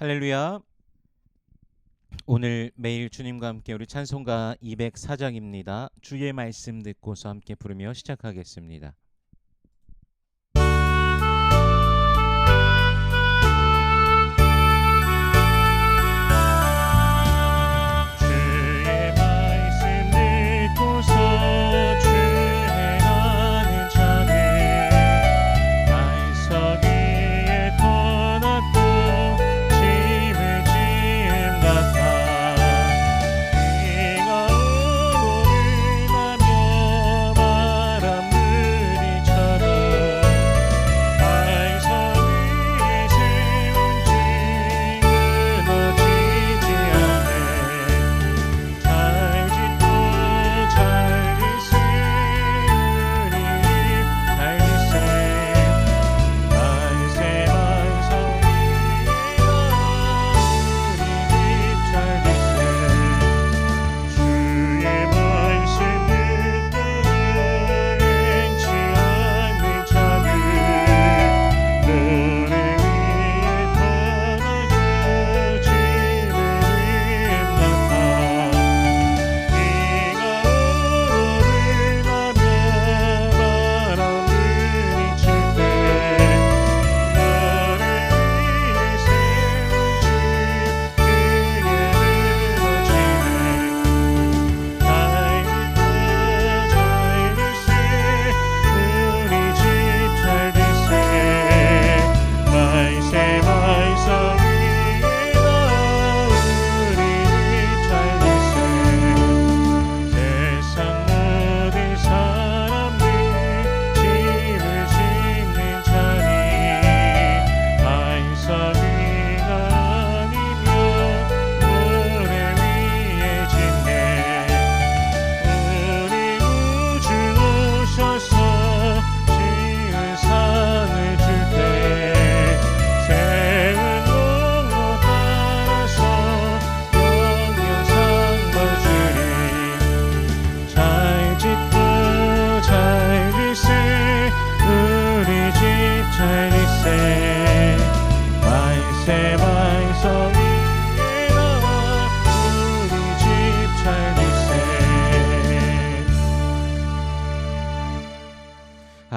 할렐루야. 오늘 매일 주님과 함께 우리 찬송가 204장입니다. 주의 말씀 듣고서 함께 부르며 시작하겠습니다.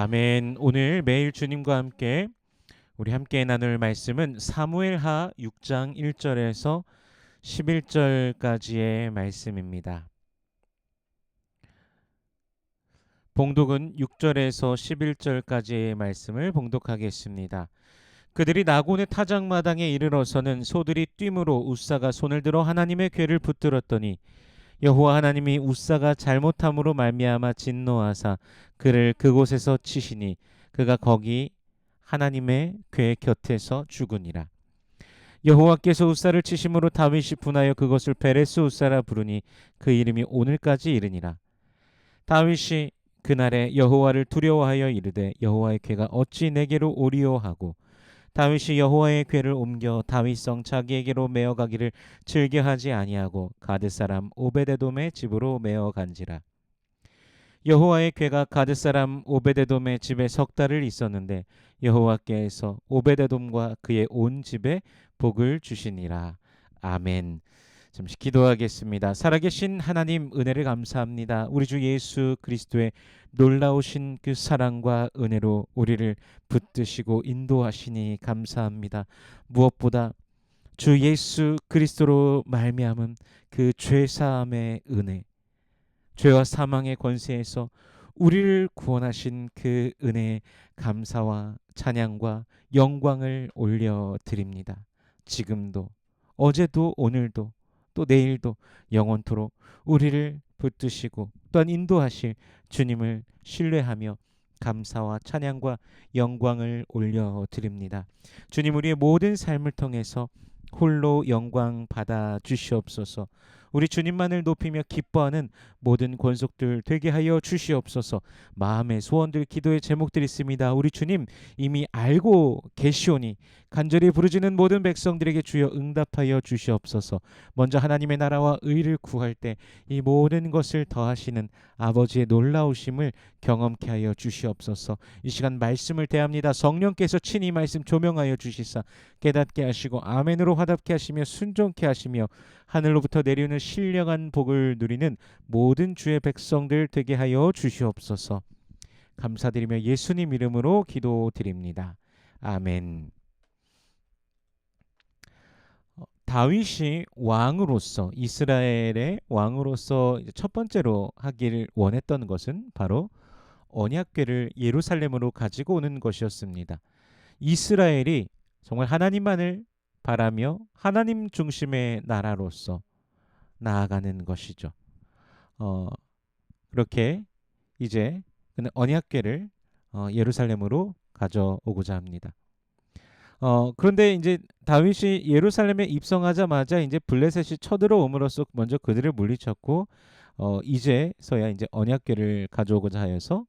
아멘 오늘 매일 주님과 함께 우리 함께 나눌 말씀은 사무엘하 6장 1절에서 11절까지의 말씀입니다. 봉독은 6절에서 11절까지의 말씀을 봉독하겠습니다. 그들이 나곤의 타작마당에 이르러서는 소들이 뛰므로 우사가 손을 들어 하나님의 궤를 붙들었더니 여호와 하나님이 우사가 잘못함으로 말미암아 진노하사 그를 그곳에서 치시니 그가 거기 하나님의 궤 곁에서 죽으니라. 여호와께서 우사를 치심으로 다윗이 분하여 그것을 베레스 우사라 부르니 그 이름이 오늘까지 이르니라. 다윗이 그날에 여호와를 두려워하여 이르되 여호와의 궤가 어찌 내게로 오리오 하고 다윗이 여호와의 궤를 옮겨 다윗성 자기에게로 메어가기를 즐겨하지 아니하고 가드 사람 오베데돔의 집으로 메어간지라. 여호와의 궤가 가드 사람 오베데돔의 집에 석 달을 있었는데 여호와께서 오베데돔과 그의 온 집에 복을 주시니라. 아멘. 잠시 기도하겠습니다. 살아계신 하나님 은혜를 감사합니다. 우리 주 예수 그리스도의 놀라우신 그 사랑과 은혜로 우리를 붙드시고 인도하시니 감사합니다. 무엇보다 주 예수 그리스도로 말미암은 그 죄사함의 은혜, 죄와 사망의 권세에서 우리를 구원하신 그 은혜에 감사와 찬양과 영광을 올려 드립니다. 지금도 어제도 오늘도 또 내일도 영원토록 우리를 붙드시고 또한 인도하실 주님을 신뢰하며 감사와 찬양과 영광을 올려 드립니다. 주님 우리의 모든 삶을 통해서 홀로 영광 받아 주시옵소서. 우리 주님만을 높이며 기뻐하는 모든 권속들 되게 하여 주시옵소서. 마음의 소원들 기도의 제목들이 있습니다. 우리 주님 이미 알고 계시오니 간절히 부르짖는 모든 백성들에게 주여 응답하여 주시옵소서. 먼저 하나님의 나라와 의를 구할 때 이 모든 것을 더하시는 아버지의 놀라우심을 경험케 하여 주시옵소서. 이 시간 말씀을 대합니다. 성령께서 친히 말씀 조명하여 주시사 깨닫게 하시고 아멘으로 화답케 하시며 순종케 하시며 하늘로부터 내리는 신령한 복을 누리는 모든 주의 백성들 되게 하여 주시옵소서. 감사드리며 예수님 이름으로 기도드립니다. 아멘. 어, 다윗이 왕으로서 이스라엘의 왕으로서 첫 번째로 하기를 원했던 것은 바로 언약궤를 예루살렘으로 가지고 오는 것이었습니다. 이스라엘이 정말 하나님만을 바라며 하나님 중심의 나라로서 나아가는 것이죠. 어, 그렇게 이제 언약궤를 어, 예루살렘으로 가져오고자 합니다. 어, 그런데 이제 다윗이 예루살렘에 입성하자마자 이제 블레셋이 쳐들어옴으로써 먼저 그들을 물리쳤고 어, 이제서야 이제 언약궤를 가져오고자 하여서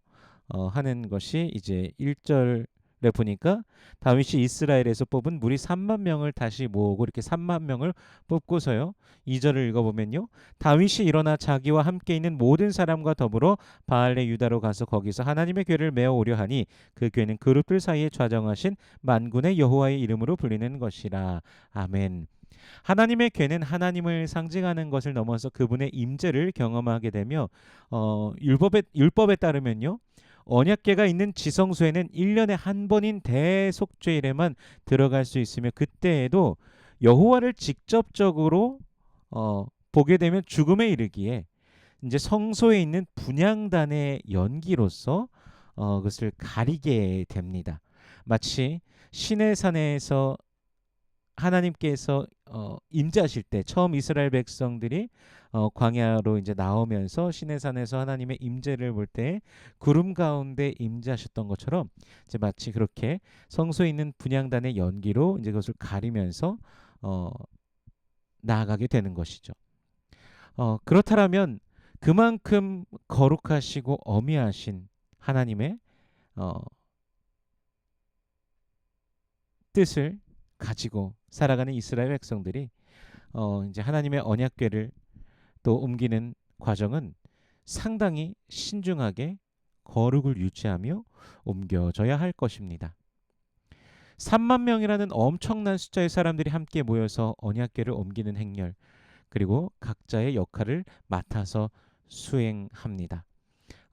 어, 하는 것이 이제 1절 에 보니까 다윗이 이스라엘에서 뽑은 무리 3만 명을 다시 모으고 이렇게 3만 명을 뽑고서요. 2절을 읽어보면요. 다윗이 일어나 자기와 함께 있는 모든 사람과 더불어 바알레 유다로 가서 거기서 하나님의 궤를 메어 오려 하니 그 궤는 그룹들 사이에 좌정하신 만군의 여호와의 이름으로 불리는 것이라. 아멘. 하나님의 궤는 하나님을 상징하는 것을 넘어서 그분의 임재를 경험하게 되며 어, 율법에 율법에 따르면요. 언약궤가 있는 지성소에는 1년에 한 번인 대속죄일에만 들어갈 수 있으며 그때에도 여호와를 직접적으로 어, 보게 되면 죽음에 이르기에 이제 성소에 있는 분향단의 연기로서 어, 그것을 가리게 됩니다. 마치 신의 산에서 하나님께서 어, 임재하실 때 처음 이스라엘 백성들이 어, 광야로 이제 나오면서 시내산에서 하나님의 임재를 볼 때 구름 가운데 임재하셨던 것처럼 이제 마치 그렇게 성소에 있는 분양단의 연기로 이제 그것을 가리면서 어, 나아가게 되는 것이죠. 어, 그렇다면 그만큼 거룩하시고 어미하신 하나님의 어, 뜻을 가지고 살아가는 이스라엘 백성들이 어, 이제 하나님의 언약궤를 또 옮기는 과정은 상당히 신중하게 거룩을 유지하며 옮겨져야 할 것입니다. 3만 명이라는 엄청난 숫자의 사람들이 함께 모여서 언약궤를 옮기는 행렬 그리고 각자의 역할을 맡아서 수행합니다.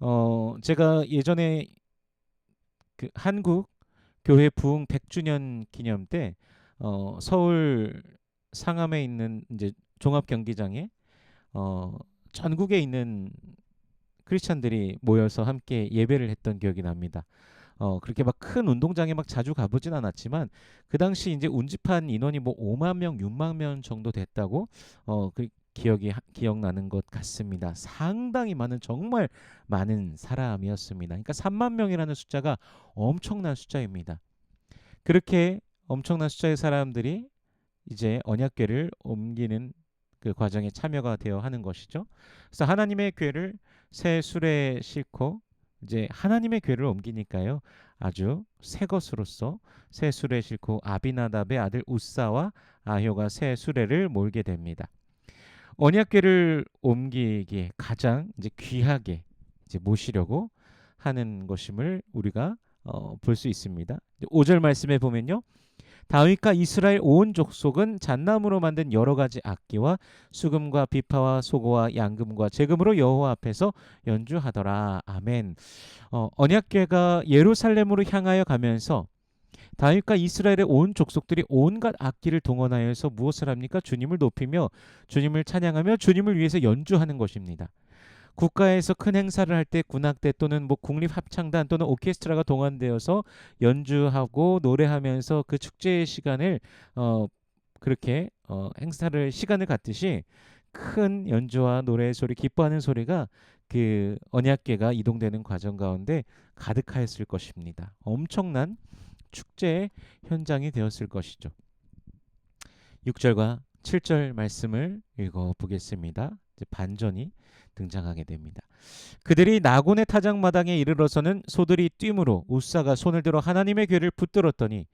어, 제가 예전에 그 한국 교회 부흥 100주년 기념 때 어, 서울 상암에 있는 이제 종합 경기장에 어, 전국에 있는 크리스찬들이 모여서 함께 예배를 했던 기억이 납니다. 어, 그렇게 막 큰 운동장에 막 자주 가보진 않았지만 그 당시 이제 운집한 인원이 뭐 5만 명, 6만 명 정도 됐다고 어, 그 기억이 기억나는 것 같습니다. 상당히 많은 정말 많은 사람이었습니다. 그러니까 3만 명이라는 숫자가 엄청난 숫자입니다. 그렇게 엄청난 숫자의 사람들이 이제 언약궤를 옮기는 그 과정에 참여가 되어 하는 것이죠. 그래서 하나님의 궤를 새 수레에 싣고 이제 하나님의 궤를 옮기니까요. 아주 새 것으로서 새 수레에 싣고 아비나답의 아들 우사와 아효가 새 수레를 몰게 됩니다. 언약궤를 옮기기에 가장 이제 귀하게 이제 모시려고 하는 것임을 우리가 어, 볼 수 있습니다. 5절 말씀에 보면요. 다윗과 이스라엘 온 족속은 잣나무로 만든 여러 가지 악기와 수금과 비파와 소고와 양금과 제금으로 여호와 앞에서 연주하더라. 아멘. 어, 언약궤가 예루살렘으로 향하여 가면서 다윗과 이스라엘의 온 족속들이 온갖 악기를 동원하여서 무엇을 합니까? 주님을 높이며 주님을 찬양하며 주님을 위해서 연주하는 것입니다. 국가에서 큰 행사를 할 때 군악대 또는 뭐 국립 합창단 또는 오케스트라가 동원되어서 연주하고 노래하면서 그 축제의 시간을 어 그렇게 어 행사를 시간을 갖듯이 큰 연주와 노래 소리 기뻐하는 소리가 그 언약궤가 이동되는 과정 가운데 가득하였을 것입니다. 엄청난 축제의 현장이 되었을 것이죠. 6절과 7절 말씀을 읽어 보겠습니다. 반전이 등장하게 됩니다. 그들이 나곤의 타작 마당에 이르러서는 소들이 뛰므로 우사가 손을 들어 하나님의 궤를 붙들었더니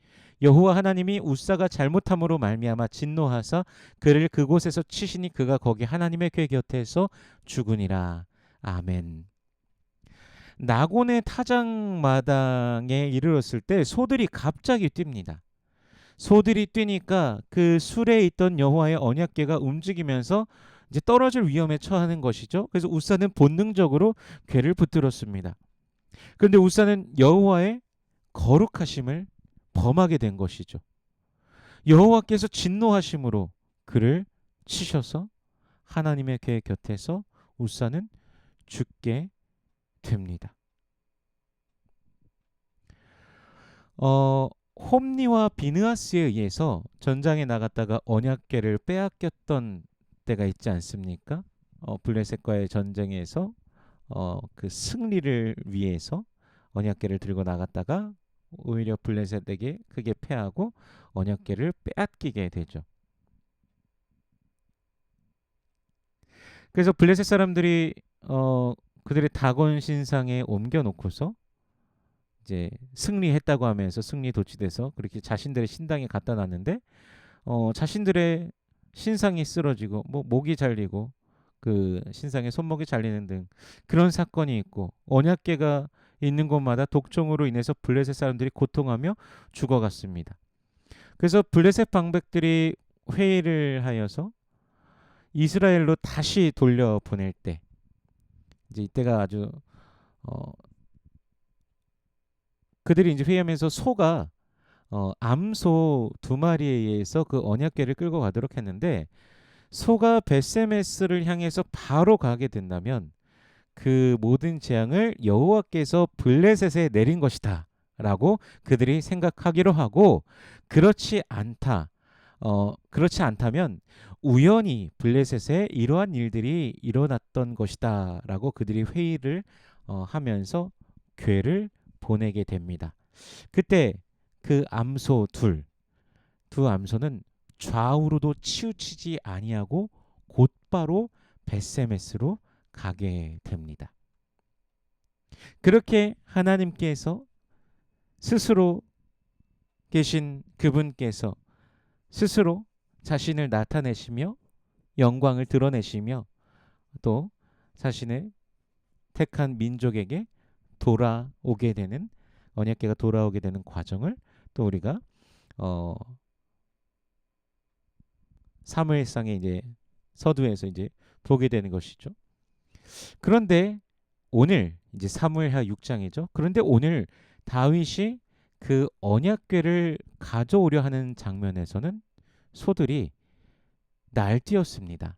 여호와 하나님이 우사가 잘못함으로 말미암아 진노하사 그를 그곳에서 치시니 그가 거기 하나님의 궤 곁에서 죽으니라. 아멘. 나곤의 타작마당에 이르렀을 때 소들이 갑자기 뜁니다. 소들이 뛰니까 그 술에 있던 여호와의 언약궤가 움직이면서 이제 떨어질 위험에 처하는 것이죠. 그래서 우사는 본능적으로 궤를 붙들었습니다. 그런데 우사는 여호와의 거룩하심을 범하게 된 것이죠. 여호와께서 진노하심으로 그를 치셔서 하나님의 궤 곁에서 우사는 죽게 됩니다. 어, 홈니와 비느하스에 의해서 전장에 나갔다가 언약궤를 빼앗겼던 때가 있지 않습니까? 어, 블레셋과의 전쟁에서 어, 그 승리를 위해서 언약궤를 들고 나갔다가 오히려 블레셋에게 크게 패하고 언약궤를 빼앗기게 되죠. 그래서 블레셋 사람들이 어, 그들의 다곤 신상에 옮겨 놓고서 이제 승리했다고 하면서 승리 도취돼서 그렇게 자신들의 신당에 갖다 놨는데 어, 자신들의 신상이 쓰러지고 뭐 목이 잘리고 그 신상의 손목이 잘리는 등 그런 사건이 있고 언약궤가 있는 곳마다 독종으로 인해서 블레셋 사람들이 고통하며 죽어갔습니다. 그래서 블레셋 방백들이 회의를 하여서 이스라엘로 다시 돌려 보낼 때 이제 이때가 아주 어 그들이 이제 회의하면서 소가 어 암소 두 마리에 의해서 그 언약궤를 끌고 가도록 했는데 소가 베세메스를 향해서 바로 가게 된다면 그 모든 재앙을 여호와께서 블레셋에 내린 것이다 라고 그들이 생각하기로 하고 그렇지 않다. 어 그렇지 않다면 우연히 블레셋에 이러한 일들이 일어났던 것이다 라고 그들이 회의를 어, 하면서 괴를 보내게 됩니다. 그때 그 암소 둘, 두 암소는 좌우로도 치우치지 아니하고 곧바로 베세메스로 가게 됩니다. 그렇게 하나님께서 스스로 계신 그분께서 스스로 자신을 나타내시며 영광을 드러내시며 또 자신의 택한 민족에게 돌아오게 되는 언약계가 돌아오게 되는 과정을 또 우리가 어 사무엘상의 이제 서두에서 이제 보게 되는 것이죠. 그런데 오늘 이제 사무엘하 6장이죠. 그런데 오늘 다윗이 그 언약궤를 가져오려 하는 장면에서는 소들이 날뛰었습니다.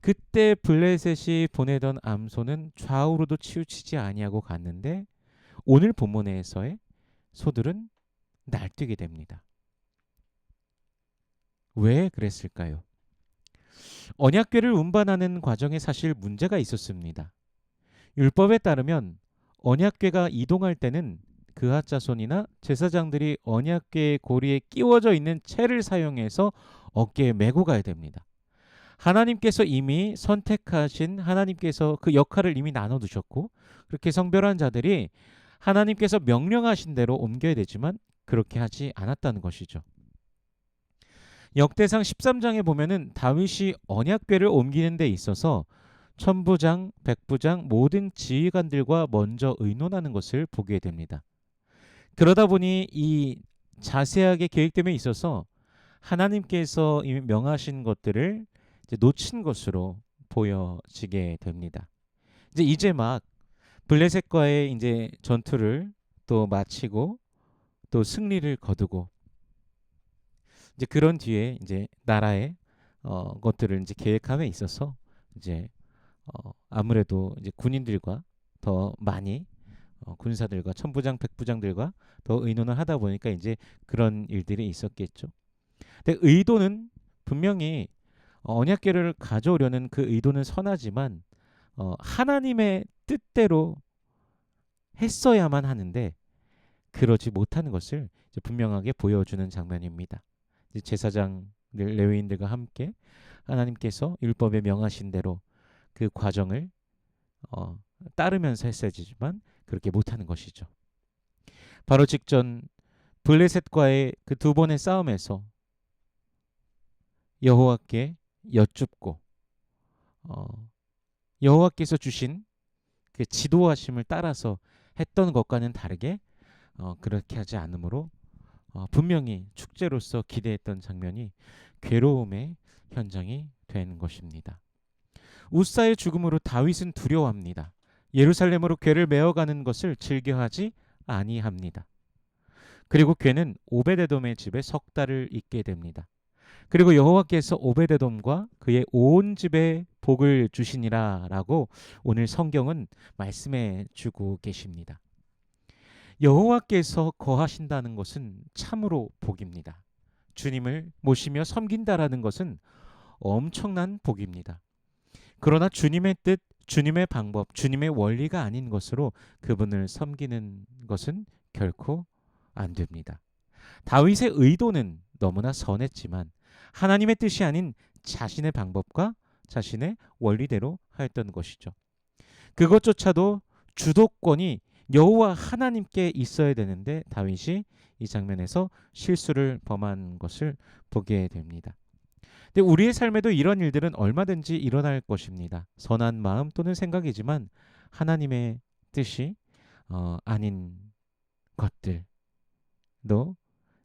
그때 블레셋이 보내던 암소는 좌우로도 치우치지 아니하고 갔는데 오늘 본문에서의 소들은 날뛰게 됩니다. 왜 그랬을까요? 언약궤를 운반하는 과정에 사실 문제가 있었습니다. 율법에 따르면 언약궤가 이동할 때는 그하 자손이나 제사장들이 언약궤의 고리에 끼워져 있는 채를 사용해서 어깨에 메고 가야 됩니다. 하나님께서 이미 선택하신 하나님께서 그 역할을 이미 나눠 두셨고 그렇게 성별한 자들이 하나님께서 명령하신 대로 옮겨야 되지만 그렇게 하지 않았다는 것이죠. 역대상 13장에 보면은 다윗이 언약궤를 옮기는 데 있어서 천부장, 백부장 모든 지휘관들과 먼저 의논하는 것을 보게 됩니다. 그러다 보니 이 자세하게 계획됨에 있어서 하나님께서 이미 명하신 것들을 놓친 것으로 보여지게 됩니다. 이제 이제 막 블레셋과의 이제 전투를 또 마치고 또 승리를 거두고 이제 그런 뒤에 이제 나라의 어, 것들을 이제 계획함에 있어서 이제 어, 아무래도 이제 군인들과 더 많이 어, 군사들과 천부장 백부장들과 더 의논을 하다 보니까 이제 그런 일들이 있었겠죠. 근데 의도는 분명히 언약궤를 가져오려는 그 의도는 선하지만 어, 하나님의 뜻대로 했어야만 하는데 그러지 못하는 것을 분명하게 보여주는 장면입니다. 제사장들이 레위인들과 함께 하나님께서 율법에 명하신 대로 그 과정을 어, 따르면서 했어야지만 그렇게 못하는 것이죠. 바로 직전 블레셋과의 그 두 번의 싸움에서 여호와께 여쭙고 어, 여호와께서 주신 그 지도하심을 따라서 했던 것과는 다르게 어, 그렇게 하지 않으므로 어, 분명히 축제로서 기대했던 장면이 괴로움의 현장이 된 것입니다. 우사의 죽음으로 다윗은 두려워합니다. 예루살렘으로 괴를 메어가는 것을 즐겨하지 아니합니다. 그리고 괴는 오베데돔의 집에 석 달을 있게 됩니다. 그리고 여호와께서 오베데돔과 그의 온 집에 복을 주시니라라고 오늘 성경은 말씀해 주고 계십니다. 여호와께서 거하신다는 것은 참으로 복입니다. 주님을 모시며 섬긴다라는 것은 엄청난 복입니다. 그러나 주님의 뜻, 주님의 방법, 주님의 원리가 아닌 것으로 그분을 섬기는 것은 결코 안 됩니다. 다윗의 의도는 너무나 선했지만 하나님의 뜻이 아닌 자신의 방법과 자신의 원리대로 하였던 것이죠. 그것조차도 주도권이 여호와 하나님께 있어야 되는데 다윗이 이 장면에서 실수를 범한 것을 보게 됩니다. 근데 우리의 삶에도 이런 일들은 얼마든지 일어날 것입니다. 선한 마음 또는 생각이지만 하나님의 뜻이 어, 아닌 것들도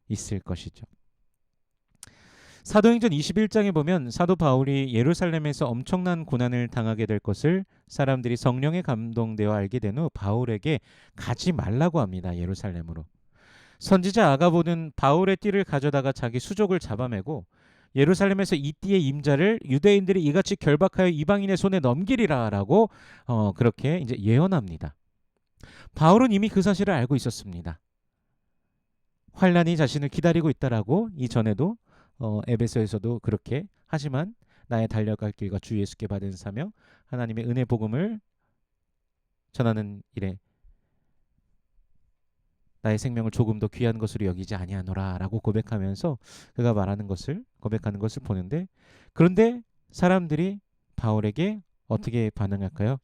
있을 것이죠. 사도행전 21장에 보면 사도 바울이 예루살렘에서 엄청난 고난을 당하게 될 것을 사람들이 성령에 감동되어 알게 된 후 바울에게 가지 말라고 합니다. 예루살렘으로. 선지자 아가보는 바울의 띠를 가져다가 자기 수족을 잡아매고 예루살렘에서 이 띠의 임자를 유대인들이 이같이 결박하여 이방인의 손에 넘기리라라고 어, 그렇게 이제 예언합니다. 바울은 이미 그 사실을 알고 있었습니다. 환란이 자신을 기다리고 있다라고 이전에도 어, 에베소에서도 그렇게 하지만 나의 달려갈 길과 주 예수께 받은 사명 하나님의 은혜 복음을 전하는 일에 나의 생명을 조금 더 귀한 것으로 여기지 아니하노라라고 고백하면서 그가 말하는 것을 고백하는 것을 보는데 그런데 사람들이 바울에게 어떻게 반응할까요?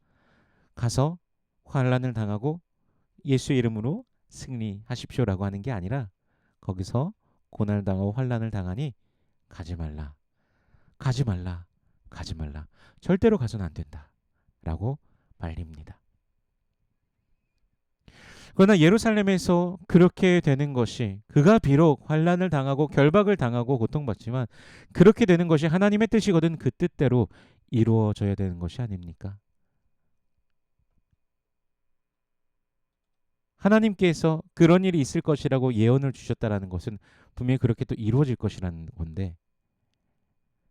가서 환란을 당하고 예수의 이름으로 승리하십시오라고 하는 게 아니라 거기서 고난을 당하고 환란을 당하니 가지 말라. 가지 말라. 가지 말라. 절대로 가서는 안 된다. 라고 말립니다. 그러나 예루살렘에서 그렇게 되는 것이 그가 비록 환란을 당하고 결박을 당하고 고통받지만 그렇게 되는 것이 하나님의 뜻이거든 그 뜻대로 이루어져야 되는 것이 아닙니까? 하나님께서 그런 일이 있을 것이라고 예언을 주셨다라는 것은 분명히 그렇게 또 이루어질 것이라는 건데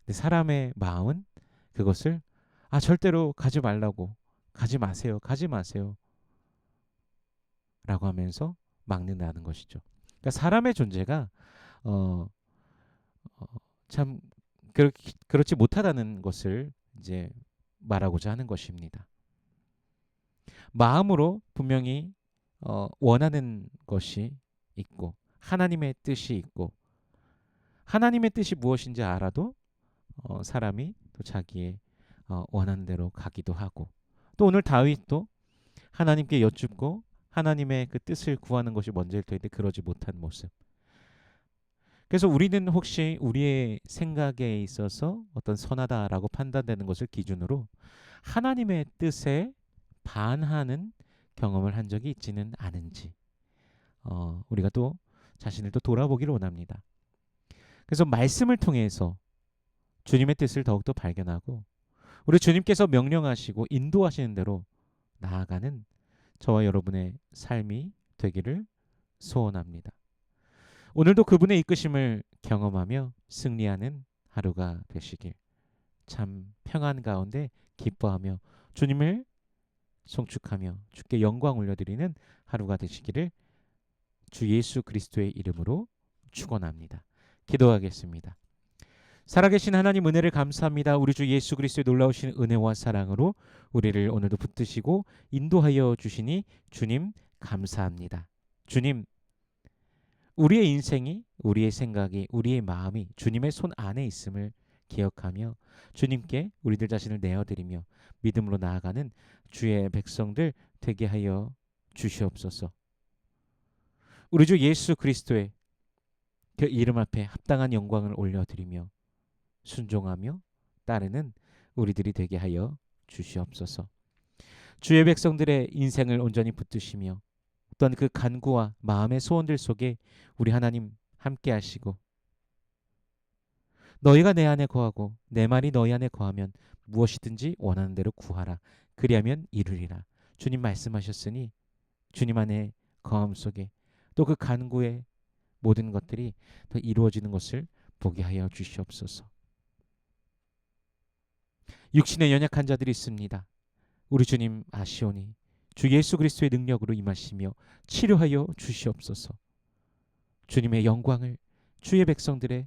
사람의 마음은 그것을 아 절대로 가지 말라고 가지 마세요 가지 마세요 라고 하면서 막는다는 것이죠. 그러니까 사람의 존재가 어, 어, 참 그렇, 그렇지 못하다는 것을 이제 말하고자 하는 것입니다. 마음으로 분명히 어, 원하는 것이 있고 하나님의 뜻이 있고 하나님의 뜻이 무엇인지 알아도 어, 사람이 또 자기의 어, 원하는 대로 가기도 하고 또 오늘 다윗도 하나님께 여쭙고 하나님의 그 뜻을 구하는 것이 먼저일 텐데 그러지 못한 모습. 그래서 우리는 혹시 우리의 생각에 있어서 어떤 선하다라고 판단되는 것을 기준으로 하나님의 뜻에 반하는 경험을 한 적이 있지는 않은지 어, 우리가 또 자신을 또 돌아보기를 원합니다. 그래서 말씀을 통해서 주님의 뜻을 더욱더 발견하고 우리 주님께서 명령하시고 인도하시는 대로 나아가는 저와 여러분의 삶이 되기를 소원합니다. 오늘도 그분의 이끄심을 경험하며 승리하는 하루가 되시길 참 평안 가운데 기뻐하며 주님을 송축하며 주께 영광 올려드리는 하루가 되시기를 주 예수 그리스도의 이름으로 축원합니다. 기도하겠습니다. 살아계신 하나님 은혜를 감사합니다. 우리 주 예수 그리스도의 놀라우신 은혜와 사랑으로 우리를 오늘도 붙드시고 인도하여 주시니 주님 감사합니다. 주님 우리의 인생이 우리의 생각이 우리의 마음이 주님의 손 안에 있음을 기억하며 주님께 우리들 자신을 내어드리며 믿음으로 나아가는 주의 백성들 되게 하여 주시옵소서. 우리 주 예수 그리스도의 그 이름 앞에 합당한 영광을 올려드리며 순종하며 따르는 우리들이 되게 하여 주시옵소서. 주의 백성들의 인생을 온전히 붙드시며 또한 그 간구와 마음의 소원들 속에 우리 하나님 함께 하시고 너희가 내 안에 거하고 내 말이 너희 안에 거하면 무엇이든지 원하는 대로 구하라 그리하면 이루리라 주님 말씀하셨으니 주님 안에 거함 속에 또 그 간구의 모든 것들이 더 이루어지는 것을 보게 하여 주시옵소서. 육신에 연약한 자들이 있습니다. 우리 주님 아시오니 주 예수 그리스도의 능력으로 임하시며 치료하여 주시옵소서. 주님의 영광을 주의 백성들의